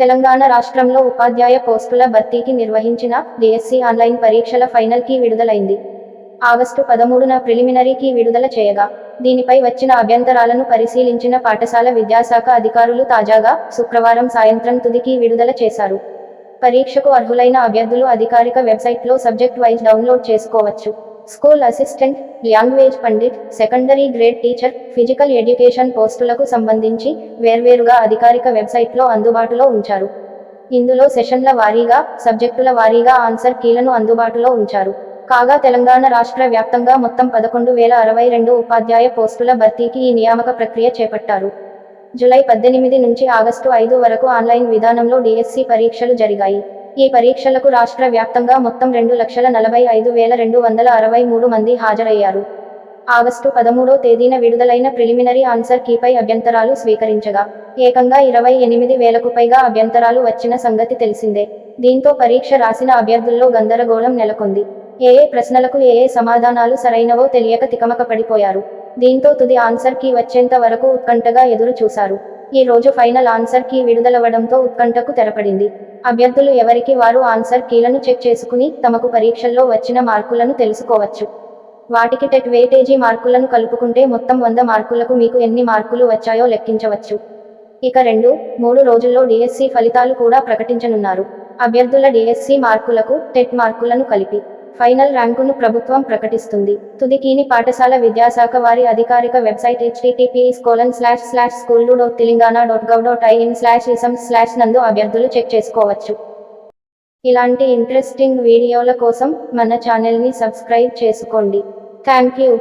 తెలంగాణ రాష్ట్రంలో ఉపాధ్యాయ పోస్టుల భర్తీకి నిర్వహించిన డిఎస్సి ఆన్లైన్ పరీక్షల ఫైనల్ కీ విడుదలైంది. ఆగస్టు పదమూడున ప్రిలిమినరీ కీ విడుదల చేయగా దీనిపై వచ్చిన అభ్యంతరాలను పరిశీలించిన పాఠశాల విద్యాశాఖ అధికారులు తాజాగా శుక్రవారం సాయంత్రం తుదికి విడుదల చేశారు. పరీక్షకు అర్హులైన అభ్యర్థులు అధికారిక వెబ్సైట్లో సబ్జెక్ట్ వైజ్ డౌన్లోడ్ చేసుకోవచ్చు. School assistant language pandit secondary grade teacher physical education పోస్టులకు సంబంధించి వేర్వేరుగా అధికారిక వెబ్సైట్లో అందుబాటులో ఉంచారు. ఇందులో సెషన్ల వారీగా సబ్జెక్టుల వారీగా ఆన్సర్ కీలను అందుబాటులో ఉంచారు. కాగా తెలంగాణ రాష్ట్ర వ్యాప్తంగా మొత్తం పదకొండు వేల అరవై రెండు ఉపాధ్యాయ పోస్టుల భర్తీకి ఈ నియామక ప్రక్రియ చేపట్టారు. జూలై పద్దెనిమిది నుంచి ఆగస్టు ఐదు వరకు ఆన్లైన్ విధానంలో డిఎస్సి పరీక్షలు జరిగాయి. ఈ పరీక్షలకు రాష్ట్ర వ్యాప్తంగా మొత్తం రెండు లక్షల నలభై ఐదు వేల రెండు వందల అరవై మూడు మంది హాజరయ్యారు. ఆగస్టు పదమూడో తేదీన విడుదలైన ప్రిలిమినరీ ఆన్సర్ కీపై అభ్యంతరాలు స్వీకరించగా ఏకంగా ఇరవై ఎనిమిది వేలకు పైగా అభ్యంతరాలు వచ్చిన సంగతి తెలిసిందే. దీంతో పరీక్ష రాసిన అభ్యర్థుల్లో గందరగోళం నెలకొంది. ఏ ఏ ప్రశ్నలకు ఏ ఏ సమాధానాలు సరైనవో తెలియక తికమక పడిపోయారు. దీంతో తుది ఆన్సర్ కీ వచ్చేంత వరకు ఉత్కంఠగా ఎదురు చూశారు ఈ రోజు ఫైనల్ ఆన్సర్ కీ విడుదలవ్వడంతో ఉత్కంఠకు తెరపడింది. అభ్యర్థులు ఎవరికి వారు ఆన్సర్ కీలను చెక్ చేసుకుని తమకు పరీక్షల్లో వచ్చిన మార్కులను తెలుసుకోవచ్చు. వాటికి టెట్ వేటేజీ మార్కులను కలుపుకుంటే మొత్తం వంద మార్కులకు మీకు ఎన్ని మార్కులు వచ్చాయో లెక్కించవచ్చు. ఇక రెండు మూడు రోజుల్లో డిఎస్సి ఫలితాలు కూడా ప్రకటించనున్నారు. అభ్యర్థుల డిఎస్సి మార్కులకు టెట్ మార్కులను కలిపి. ఫైనల్ ర్యాంకును ప్రభుత్వం ప్రకటిస్తుంది. తుదికీని పాఠశాల విద్యాశాఖ వారి అధికారిక website HTTPS colon slash slash school dot Telangana dot gov dot IN slash ఇసమ్ slash నందు అభ్యర్థులు చెక్ చేసుకోవచ్చు. ఇలాంటి ఇంట్రెస్టింగ్ వీడియోల కోసం మన ఛానల్ని సబ్స్క్రైబ్ చేసుకోండి. Thank you